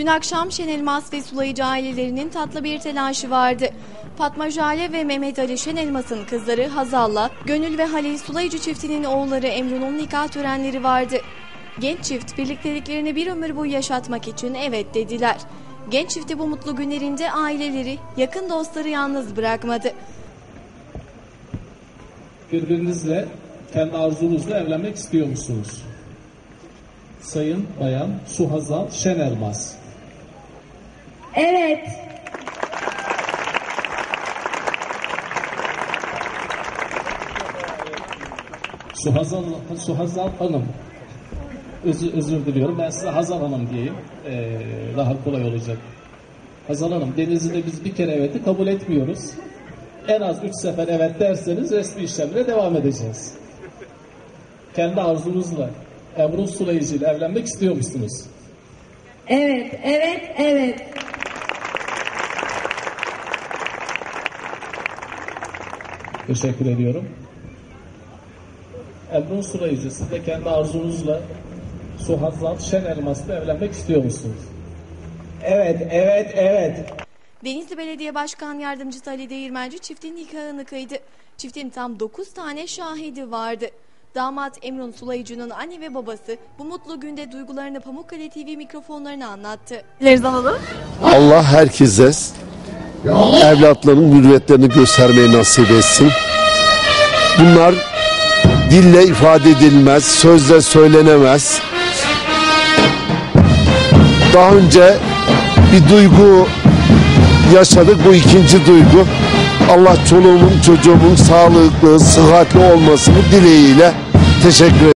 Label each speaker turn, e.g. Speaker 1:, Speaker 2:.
Speaker 1: Dün akşam Şenelmas ve Sulayıcı ailelerinin tatlı bir telaşı vardı. Fatma Jale ve Mehmet Ali Şenelmas'ın kızları Hazal'la Gönül ve Halil Sulayıcı çiftinin oğulları Emru'nun nikah törenleri vardı. Genç çift birlikteliklerini bir ömür boyu yaşatmak için evet dediler. Genç çifti bu mutlu günlerinde aileleri, yakın dostları yalnız bırakmadı.
Speaker 2: birbirinizle kendi arzunuzla evlenmek istiyor musunuz? Sayın Bayan Suhazal Şenelmaz.
Speaker 3: Evet.
Speaker 2: Suhazal, Suhazal Hanım. Özür, özür diliyorum. Ben size Hazal Hanım diyeyim. Ee, daha kolay olacak. Hazal Hanım, Denizli'de biz bir kere evet'i kabul etmiyoruz. En az üç sefer evet derseniz resmi işlemlere devam edeceğiz. Kendi arzunuzla Emrul Sulayıcı ile evlenmek istiyor musunuz?
Speaker 3: Evet, evet, evet.
Speaker 2: Teşekkür ediyorum. Emrul Sulayıcı, siz de kendi arzunuzla Suhazal Şen Elmas'la evlenmek istiyor musunuz?
Speaker 4: Evet, evet, evet.
Speaker 1: Denizli Belediye Başkan Yardımcısı Ali Değirmenci çiftin nikahını kıydı. Çiftin tam 9 tane şahidi vardı. Damat Emrun Sulayıcı'nın anne ve babası bu mutlu günde duygularını Pamukkale TV mikrofonlarına anlattı.
Speaker 5: Allah herkese evlatların mürüvvetlerini göstermeyi nasip etsin. Bunlar dille ifade edilmez, sözle söylenemez. Daha önce bir duygu yaşadık, bu ikinci duygu. Allah çoluğumun çocuğumun sağlıklı, sıhhatli olmasını dileğiyle teşekkür ederim.